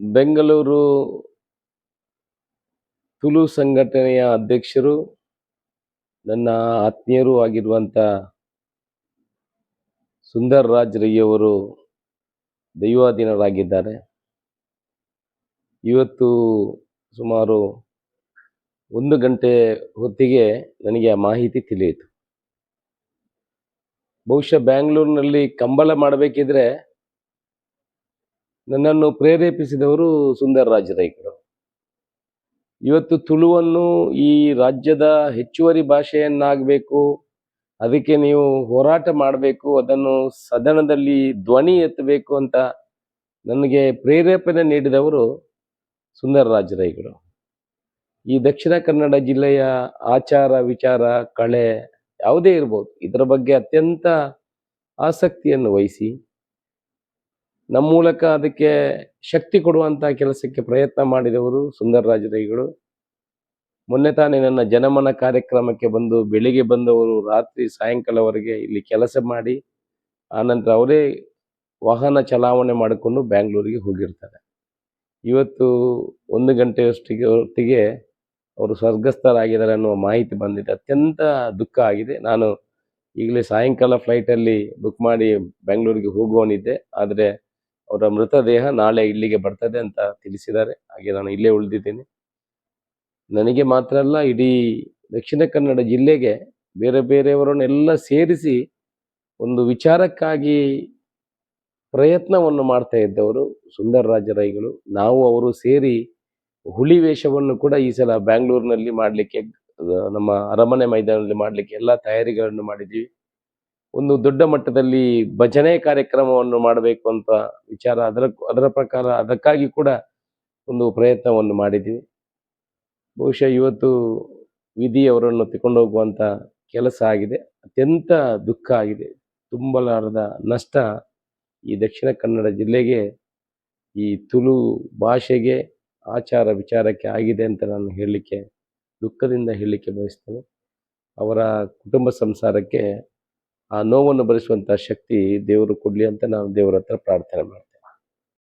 ಬೆಂಗಳೂರು ತುಳು ಸಂಘಟನೆಯ ಅಧ್ಯಕ್ಷರು, ನನ್ನ ಆತ್ಮೀಯರೂ ಆಗಿರುವಂಥ ಸುಂದರ್ ರಾಜ್ ರೈಯವರು ದೈವಾಧೀನರಾಗಿದ್ದಾರೆ. ಇವತ್ತು ಸುಮಾರು ಒಂದು ಗಂಟೆ ಹೊತ್ತಿಗೆ ನನಗೆ ಆ ಮಾಹಿತಿ ತಿಳಿಯಿತು. ಬಹುಶಃ ಬ್ಯಾಂಗ್ಳೂರಿನಲ್ಲಿ ಕಂಬಳ ಮಾಡಬೇಕಿದ್ರೆ ನನ್ನನ್ನು ಪ್ರೇರೇಪಿಸಿದವರು ಸುಂದರ ರೈಗಳು ಇವತ್ತು ತುಳುವನ್ನು ಈ ರಾಜ್ಯದ ಹೆಚ್ಚುವರಿ ಭಾಷೆಯನ್ನಾಗಬೇಕು, ಅದಕ್ಕೆ ನೀವು ಹೋರಾಟ ಮಾಡಬೇಕು, ಅದನ್ನು ಸದನದಲ್ಲಿ ಧ್ವನಿ ಎತ್ತಬೇಕು ಅಂತ ನನಗೆ ಪ್ರೇರೇಪಣೆ ನೀಡಿದವರು ಸುಂದರ ರೈಗಳು ಈ ದಕ್ಷಿಣ ಕನ್ನಡ ಜಿಲ್ಲೆಯ ಆಚಾರ ವಿಚಾರ, ಕಳೆ ಯಾವುದೇ ಇರ್ಬೋದು, ಇದರ ಬಗ್ಗೆ ಅತ್ಯಂತ ಆಸಕ್ತಿಯನ್ನು ವಹಿಸಿ ನಮ್ಮ ಮೂಲಕ ಅದಕ್ಕೆ ಶಕ್ತಿ ಕೊಡುವಂಥ ಕೆಲಸಕ್ಕೆ ಪ್ರಯತ್ನ ಮಾಡಿದವರು ಸುಂದರ ರೈಗಳು ಮೊನ್ನೆ ತಾನೇ ನನ್ನ ಜನಮನ ಕಾರ್ಯಕ್ರಮಕ್ಕೆ ಬಂದು ಬೆಳಿಗ್ಗೆ ಬಂದವರು ರಾತ್ರಿ ಸಾಯಂಕಾಲವರೆಗೆ ಇಲ್ಲಿ ಕೆಲಸ ಮಾಡಿ, ಆನಂತರ ಅವರೇ ವಾಹನ ಚಲಾವಣೆ ಮಾಡಿಕೊಂಡು ಬ್ಯಾಂಗ್ಳೂರಿಗೆ ಹೋಗಿರ್ತಾರೆ. ಇವತ್ತು ಒಂದು ಗಂಟೆಯಷ್ಟಿಗೆ ಹೊತ್ತಿಗೆ ಅವರು ಸ್ವರ್ಗಸ್ಥರಾಗಿದ್ದಾರೆ ಅನ್ನುವ ಮಾಹಿತಿ ಬಂದಿದೆ. ಅತ್ಯಂತ ದುಃಖ ಆಗಿದೆ. ನಾನು ಈಗಲೇ ಸಾಯಂಕಾಲ ಫ್ಲೈಟಲ್ಲಿ ಬುಕ್ ಮಾಡಿ ಬೆಂಗಳೂರಿಗೆ ಹೋಗುವನಿದ್ದೆ. ಆದರೆ ಅವರ ಮೃತದೇಹ ನಾಳೆ ಇಲ್ಲಿಗೆ ಬರ್ತದೆ ಅಂತ ತಿಳಿಸಿದ್ದಾರೆ. ಹಾಗೆ ನಾನು ಇಲ್ಲೇ ಉಳಿದಿದ್ದೇನೆ. ನನಗೆ ಮಾತ್ರ ಅಲ್ಲ, ಇಡೀ ದಕ್ಷಿಣ ಕನ್ನಡ ಜಿಲ್ಲೆಗೆ ಬೇರೆ ಬೇರೆಯವರನ್ನೆಲ್ಲ ಸೇರಿಸಿ ಒಂದು ವಿಚಾರಕ್ಕಾಗಿ ಪ್ರಯತ್ನವನ್ನು ಮಾಡ್ತಾ ಇದ್ದವರು ಸುಂದರ್ ರಾಜರೈಗಳು ನಾವು ಅವರು ಸೇರಿ ಹುಲಿ ವೇಷವನ್ನು ಕೂಡ ಈ ಸಲ ಬ್ಯಾಂಗ್ಳೂರಿನಲ್ಲಿ ಮಾಡಲಿಕ್ಕೆ ನಮ್ಮ ಅರಮನೆ ಮೈದಾನದಲ್ಲಿ ಮಾಡಲಿಕ್ಕೆ ಎಲ್ಲ ತಯಾರಿಗಳನ್ನು ಮಾಡಿದ್ದೀವಿ. ಒಂದು ದೊಡ್ಡ ಮಟ್ಟದಲ್ಲಿ ಭಜನೆ ಕಾರ್ಯಕ್ರಮವನ್ನು ಮಾಡಬೇಕು ಅಂತ ವಿಚಾರ ಅದರ ಅದರ ಪ್ರಕಾರ ಅದಕ್ಕಾಗಿ ಕೂಡ ಒಂದು ಪ್ರಯತ್ನವನ್ನು ಮಾಡಿದ್ದೀವಿ. ಬಹುಶಃ ಇವತ್ತು ವಿಧಿ ಅವರನ್ನು ತಗೊಂಡು ಹೋಗುವಂಥ ಕೆಲಸ ಆಗಿದೆ. ಅತ್ಯಂತ ದುಃಖ ಆಗಿದೆ. ತುಂಬಲಾರದ ನಷ್ಟ ಈ ದಕ್ಷಿಣ ಕನ್ನಡ ಜಿಲ್ಲೆಗೆ, ಈ ತುಳು ಭಾಷೆಗೆ ಆಚಾರ ವಿಚಾರಕ್ಕೆ ಆಗಿದೆ ಅಂತ ನಾನು ಹೇಳಲಿಕ್ಕೆ, ದುಃಖದಿಂದ ಹೇಳಲಿಕ್ಕೆ ಬಯಸ್ತೇನೆ. ಅವರ ಕುಟುಂಬ ಸಂಸಾರಕ್ಕೆ ಆ ನೋವನ್ನು ಭರಿಸುವಂಥ ಶಕ್ತಿ ದೇವರು ಕೊಡಲಿ ಅಂತ ನಾನು ದೇವರ ಹತ್ರ ಪ್ರಾರ್ಥನೆ ಮಾಡ್ತೇನೆ